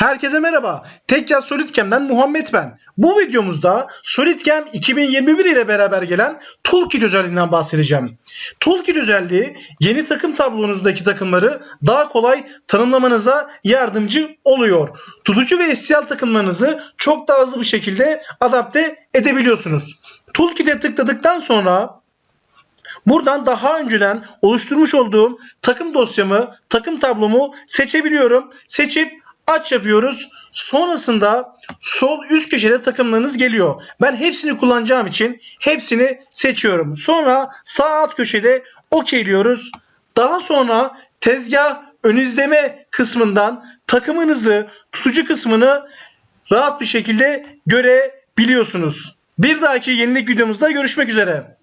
Herkese merhaba. Tekrar SolidCam'den Muhammed ben. Bu videomuzda SolidCam 2021 ile beraber gelen Toolkit özelliğinden bahsedeceğim. Toolkit özelliği yeni takım tablonuzdaki takımları daha kolay tanımlamanıza yardımcı oluyor. Tutucu ve STL takımlarınızı çok daha hızlı bir şekilde adapte edebiliyorsunuz. Toolkit'e tıkladıktan sonra Buradan daha önceden oluşturmuş olduğum takım dosyamı, takım tablomu seçebiliyorum. Seçip aç yapıyoruz. Sonrasında sol üst köşede takımlarınız geliyor. Ben hepsini kullanacağım için hepsini seçiyorum. Sonra sağ alt köşede okeyliyoruz. Daha sonra tezgah ön izleme kısmından takımınızı, tutucu kısmını rahat bir şekilde görebiliyorsunuz. Bir dahaki yenilik videomuzda görüşmek üzere.